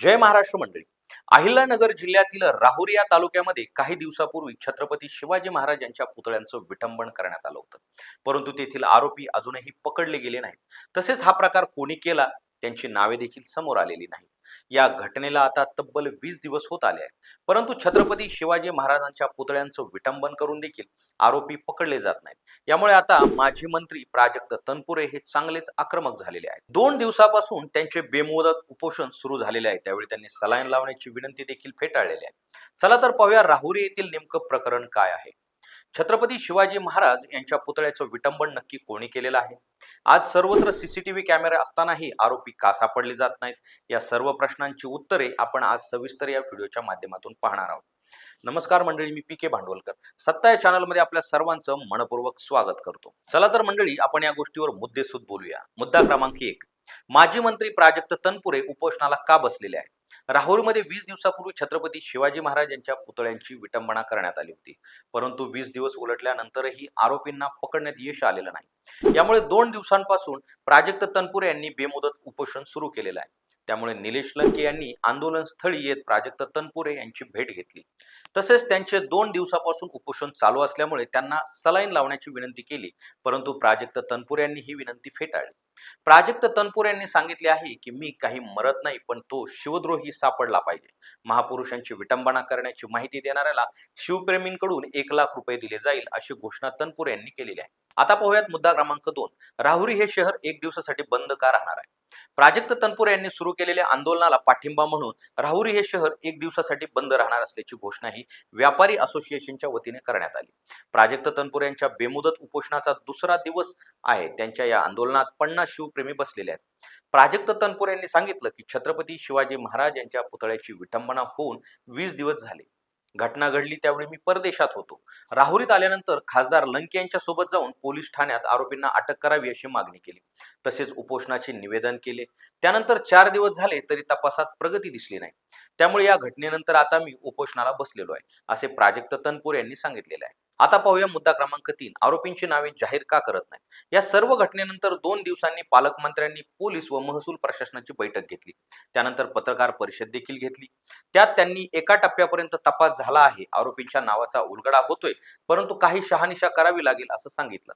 जय महाराष्ट्र मंडळी. अहिल्यानगर जिल्ह्यातील राहुरी या तालुक्यामध्ये काही दिवसापूर्वी छत्रपती शिवाजी महाराज यांच्या पुतळ्यांचं विटंबन करण्यात आलं होतं. परंतु तेथील आरोपी अजूनही पकडले गेले नाहीत. तसेच हा प्रकार कोणी केला त्यांची नावे देखील समोर आलेली नाहीत. या घटनेला आता तब्बल वीस दिवस होत आले आहेत. परंतु छत्रपती शिवाजी महाराजांच्या पुतळ्यांचं विटंबन करून देखील आरोपी पकडले जात नाहीत. यामुळे आता माजी मंत्री प्राजक्त तनपुरे हे चांगलेच आक्रमक झालेले आहेत. दोन दिवसापासून त्यांचे बेमुदत उपोषण सुरू झालेले आहे. त्यावेळी त्यांनी सलाईन लावण्याची विनंती देखील फेटाळलेली आहे. चला तर पाहूया राहुरी येथील नेमकं प्रकरण काय आहे. छत्रपती शिवाजी महाराज यांच्या पुतळ्याचं विटंबन नक्की कोणी केलेलं आहे? आज सर्वत्र सीसीटीव्ही कॅमेरे असतानाही आरोपी का सापडले जात नाहीत? या सर्व प्रश्नांची उत्तरे आपण आज सविस्तर या व्हिडिओच्या माध्यमातून पाहणार आहोत. नमस्कार मंडळी मी पी के भांडवलकर. सत्ता या चॅनलमध्ये आपल्या सर्वांचं मनपूर्वक स्वागत करतो. चला तर मंडळी आपण या गोष्टीवर मुद्देसूद बोलूया. मुद्दा क्रमांक एक. माजी मंत्री प्राजक्त तनपुरे उपोषणाला का बसलेले आहेत? राहुरीमध्ये वीस दिवसापूर्वी छत्रपती शिवाजी महाराज यांच्या पुतळ्यांची विटंबना करण्यात आली होती. परंतु वीस दिवस उलटल्यानंतरही आरोपींना पकडण्यात यश आलेलं नाही. यामुळे दोन दिवसांपासून प्राजक्त तनपुरे यांनी बेमुदत उपोषण सुरू केलेलं आहे. त्यामुळे निलेश लंके यांनी आंदोलन स्थळी येत प्राजक्त तनपुरे यांची भेट घेतली. तसेच त्यांचे दोन दिवसापासून उपोषण चालू असल्यामुळे त्यांना सलाईन लावण्याची विनंती केली. परंतु प्राजक्त तनपुरे यांनी ही विनंती फेटाळली. प्राजक्त तनपूर यांनी सांगितले आहे की मी काही मरत नाही पण तो शिवद्रोही सापडला पाहिजे. महापुरुषांची विटंबना करण्याची माहिती देणाऱ्याला शिवप्रेमींकडून एक लाख रुपये दिले जाईल अशी घोषणा तनपूर यांनी केलेली आहे. आता पाहूयात मुद्दा क्रमांक दोन. राहुरी हे शहर एक दिवसासाठी बंद का राहणार आहे? प्राजक्त तनपुरे यांनी सुरू केलेल्या आंदोलनाला पाठिंबा म्हणून राहुरी हे शहर एक दिवसासाठी बंद राहणार असल्याची घोषणाही व्यापारी असोसिएशनच्या वतीने करण्यात आली. प्राजक्त तनपुरे यांच्या बेमुदत उपोषणाचा दुसरा दिवस आहे. त्यांच्या या आंदोलनात पन्नास शिवप्रेमी बसलेले आहेत. प्राजक्त तनपुरे यांनी सांगितलं की छत्रपती शिवाजी महाराज यांच्या पुतळ्याची विटंबना होऊन वीस दिवस झाले. घटना घडली त्यावेळी मी परदेशात होतो. राहुरीत आल्यानंतर खासदार लंके यांच्या सोबत जाऊन पोलीस ठाण्यात आरोपींना अटक करावी अशी मागणी केली. तसेच उपोषणाचे निवेदन केले. त्यानंतर चार दिवस झाले तरी तपासात प्रगती दिसली नाही. त्यामुळे या घटनेनंतर आता मी उपोषणाला बसलेलो आहे असे प्राजक्त तनपूर यांनी सांगितलेले आहे. आता पाहूया मुद्दा क्रमांक तीन. आरोपींची नावे जाहीर का करत नाहीत? या सर्व घटनेनंतर दोन दिवसांनी पालकमंत्र्यांनी पोलीस व महसूल प्रशासनाची बैठक घेतली. त्यानंतर पत्रकार परिषद देखील घेतली. त्यात त्यांनी एका टप्प्यापर्यंत तपास झाला आहे. आरोपींच्या नावाचा उलगडा होतोय परंतु काही शहानिशा करावी लागेल असं सांगितलं.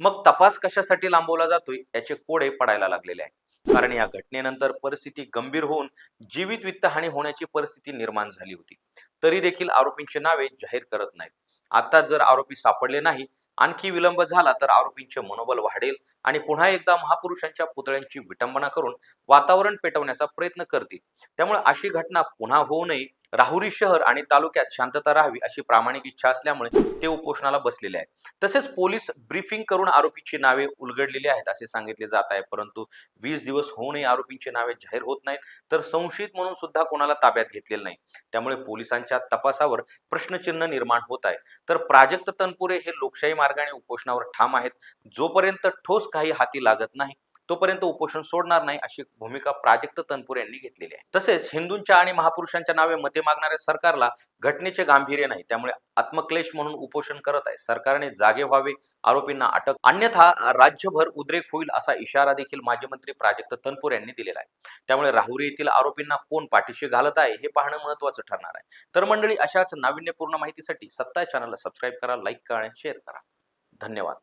मग तपास कशासाठी लांबवला जातोय? याचे कोडे पडायला लागलेले आहे कारण या घटनेनंतर परिस्थिती गंभीर होऊन जीवित वित्तहानी होण्याची परिस्थिती निर्माण झाली होती. तरी देखील आरोपींची नावे जाहीर करत नाहीत. आता जर आरोपी सापडले नाही आणखी विलंब झाला तर आरोपींचे मनोबल वाढेल आणि पुन्हा एकदा महापुरुषांच्या पुतळ्यांची विटंबना करून वातावरण पेटवण्याचा प्रयत्न करतील. त्यामुळे अशी घटना पुन्हा होऊ नये राहुरी शहर आणि तालुक्यात शांतता राहावी अशी प्रामाणिक इच्छा असल्यामुळे ते उपोषणाला बसलेले आहेत. तसेच पोलीस ब्रीफिंग करून आरोपीची नावे उलगडलेली आहेत असे सांगितले जात आहे. परंतु वीस दिवस होऊनही आरोपींची नावे जाहीर होत नाहीत तर संशयित म्हणून सुद्धा कोणाला ताब्यात घेतलेलं नाही. त्यामुळे पोलिसांच्या तपासावर प्रश्नचिन्ह निर्माण होत आहे. तर प्राजक्त तनपुरे हे लोकशाही मार्गाने उपोषणावर ठाम आहेत. जोपर्यंत ठोस काही हाती लागत नाही तोपर्यंत उपोषण सोडणार नाही अशी भूमिका प्राजक्त तनपुर यांनी घेतलेली आहे. तसेच हिंदूंच्या आणि महापुरुषांच्या नावे मते मागणाऱ्या सरकारला घटनेचे गांभीर्य नाही. त्यामुळे आत्मक्लेश म्हणून उपोषण करत आहे. सरकारने जागे व्हावे आरोपींना अटक अन्यथा राज्यभर उद्रेक होईल असा इशारा देखील माजी मंत्री प्राजक्त तनपुर यांनी दिलेला आहे. त्यामुळे राहुरी येथील आरोपींना कोण पाठीशी घालत आहे हे पाहणं महत्वाचं ठरणार आहे. तर मंडळी अशाच नाविन्यपूर्ण माहितीसाठी सत्ता चॅनलला सबस्क्राईब करा लाईक करा आणि शेअर करा. धन्यवाद.